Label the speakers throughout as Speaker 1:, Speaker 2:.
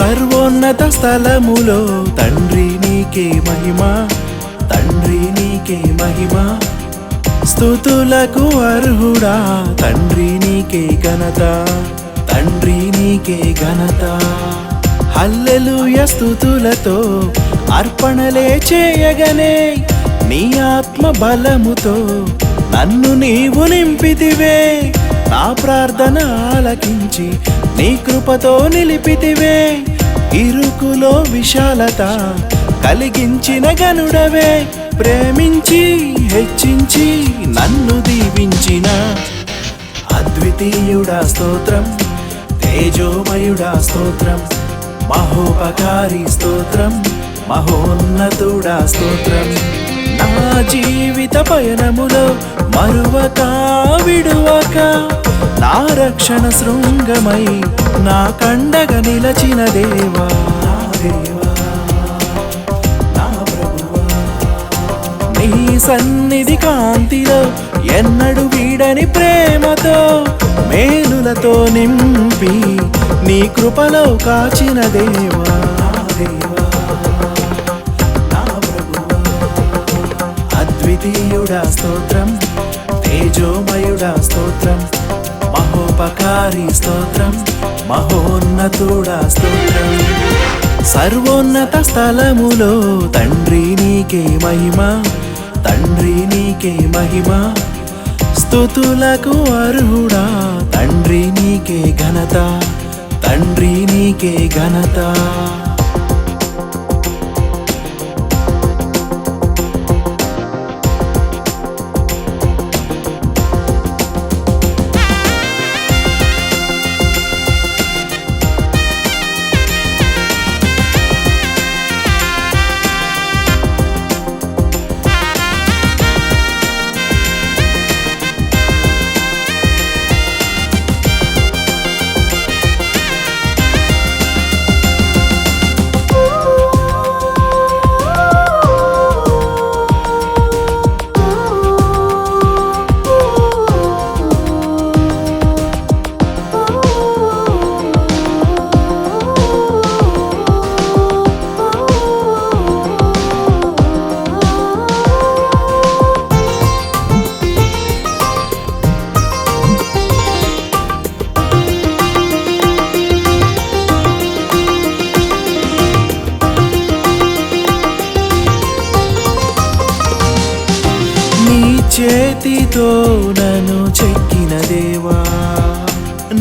Speaker 1: సర్వోన్నత స్థలములో తండ్రి నీకే మహిమ తండ్రి నీకే మహిమ. స్థుతులకు అర్హుడా తండ్రి నీకే ఘనత తండ్రి నీకే ఘనత. హల్లెలుయ స్థుతులతో అర్పణలే చేయగనే నీ ఆత్మ బలముతో నన్ను నీవు నింపితివే. నా ప్రార్థన ఆలకించి నీ కృపతో నిలిపితివే. ఇరుకులో విశాలత కలిగించిన గనుడవే ప్రేమించి హెచ్చించి నన్ను దీవించిన అద్వితీయుడా స్తోత్రం తేజోమయుడా స్తోత్రం మహోపకారి స్తోత్రం మహోన్నతుడా స్తోత్రం. నా జీవిత పయనములో మరువక విడువక నా రక్షణ శృంగమై నా కండగ నిలచిన దేవా దేవా నా ప్రభువా. నీ సన్నిధి కాంతిలో ఎన్నడు వీడని ప్రేమతో మేలులతో నింపి నీ కృపలో కాచిన దేవా దేవా. అద్వితీయుడా స్తోత్రం. తేజోమయుడా స్తోత్రం. మహోపకారి స్తోత్రం మహోన్నతుడా స్తోత్రం. సర్వోన్నత స్థలములో తండ్రి నీకే మహిమ తండ్రి నీకే మహిమ. స్థుతులకు అర్హుడా తండ్రి నీకే ఘనత తండ్రి నీకే ఘనత.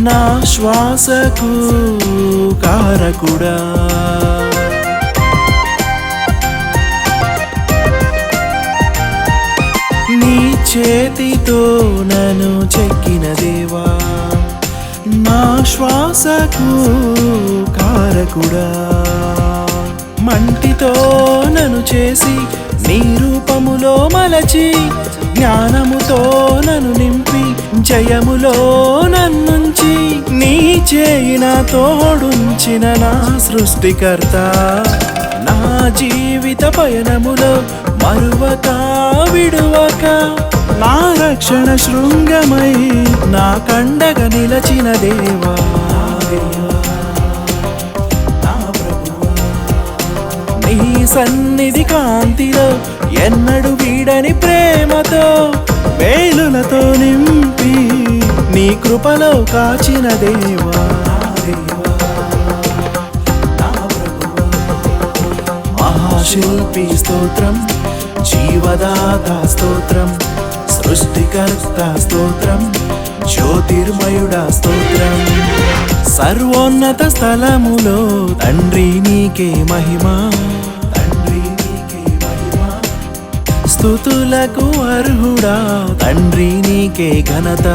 Speaker 1: నా శ్వాసకు కారకుడా? నీ చేతితో నన్ను చెక్కిన దేవా నా శ్వాసకు కారకుడా? మంటితో నన్ను చేసి నీ రూపములో మలచి జ్ఞానముతో నన్ను నింపి జయములో నన్నుంచి నీ చేయిన తోడుంచిన నా సృష్టికర్త. నా జీవిత పయనములో మరువక విడువక నా రక్షణ శృంగమై నా కండగ నిలచిన దేవా. నీ సన్నిధి కాంతిలో ఎన్నడు వీడని ప్రేమతో వేలులతో నిమ్మ కృపలో కాచిన దేవా మహాశిల్పి స్తోత్రం జీవదాత స్తోత్రం సృష్టికర్త స్తోత్రం జ్యోతిర్మయుడ స్తోత్రం. సర్వోన్నత స్థలములో తండ్రి నీకే మహిమా తండ్రి నీకే మహిమ. స్థుతులకు అర్హుడా తండ్రి నీకే ఘనత.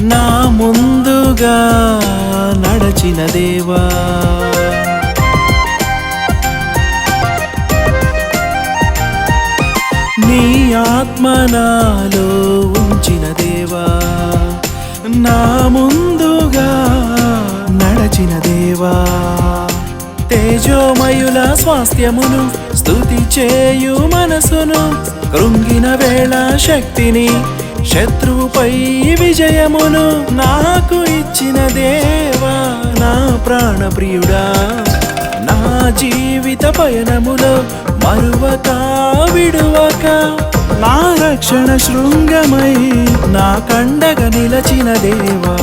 Speaker 1: నా ముందుగా నడచిన దేవా. నీ ఆత్మ నాలో ఉంచిన దేవా. నా ముందుగా నడచిన దేవా. తేజోమయుల స్వాస్థ్యమును స్థుతి చేయు మనసును కృంగిన వేళ శక్తిని శత్రువుపై విజయమును నాకు ఇచ్చిన దేవా నా ప్రాణప్రియుడా నా జీవిత పయనములో మరువక విడువక నా రక్షణ శృంగమై నా కండగ నిలచిన దేవా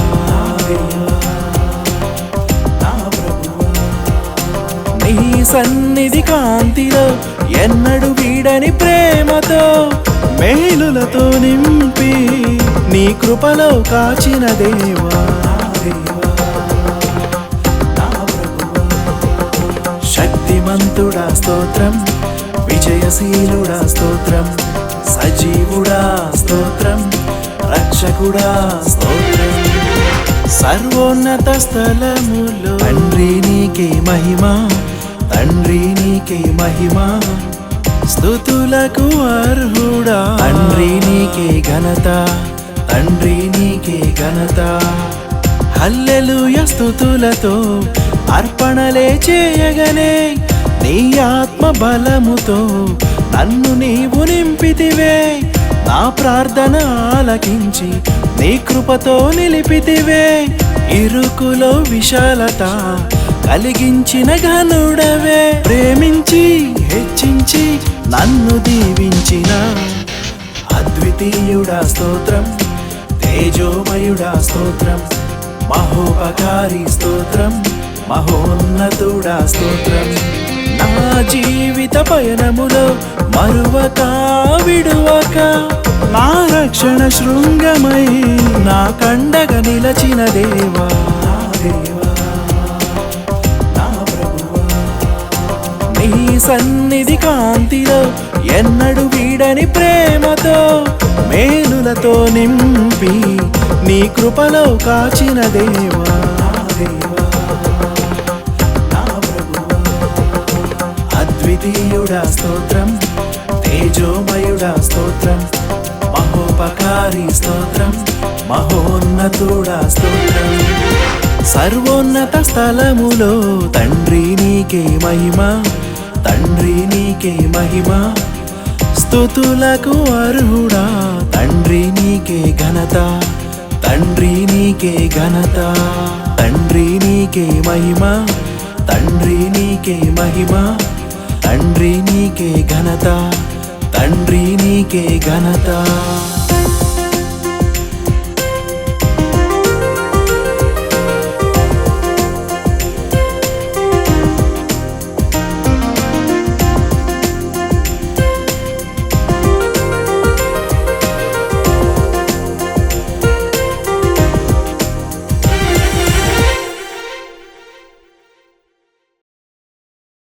Speaker 1: నీ సన్నిధి కాంతిలో ఎన్నడు వీడని ప్రేమతో మేలులతో నిమ్మ కృపలో కాచిన దేవా శక్తిమంతుడా స్తోత్రం విజయశీలుడా స్తోత్రం సజీవుడా స్తోత్రం రక్షకుడా స్తోత్రం. సర్వోన్నత స్థలములో తండ్రి నీకే మహిమ తండ్రి నీకే మహిమ. స్థుతులకు అర్హుడా. తండ్రి నీకే ఘనత. తండ్రి నీకే ఘనత. హల్లెలూయ స్థుతులతో అర్పణలే చేయగనే నీ ఆత్మ బలముతో నన్ను నీవు నింపితివే. నా ప్రార్థన ఆలకించి నీ కృపతో నిలిపితివే. ఇరుకులో విశాలత కలిగించిన ఘనుడవే. ప్రేమించి హెచ్చించి నన్ను దీవించిన అద్వితీయుడా స్తోత్రం. తేజోమయుడా స్తోత్రం మహోపకారి స్తోత్రం మహోన్నతుడా స్తోత్రం. నా జీవిత పయనములో మరువక విడువక నా రక్షణ శృంగమై నా కండగ నిలచిన దేవా దేవా. నా ప్రభువా నీ సన్నిధి కాంతిలో ఎన్నడు వీడని ప్రేమతో మేలులతో నింపి నీ కృపలో కాచిన దేవా అద్వితీయుడా స్తోత్రం తేజోమయుడా స్తోత్రం మహోపకారి స్తోత్రం మహోన్నతుడా స్తోత్రం. సర్వోన్నత స్థలములో తండ్రి నీకే మహిమ తండ్రి నీకే మహిమ. స్థుతులకు అర్హుడా తండ్రి నీకే ఘనత తండ్రి నీకే ఘనత తండ్రి నీకే మహిమ తండ్రి నీకే మహిమ తండ్రి నీకే ఘనత తండ్రి నీకే ఘనత.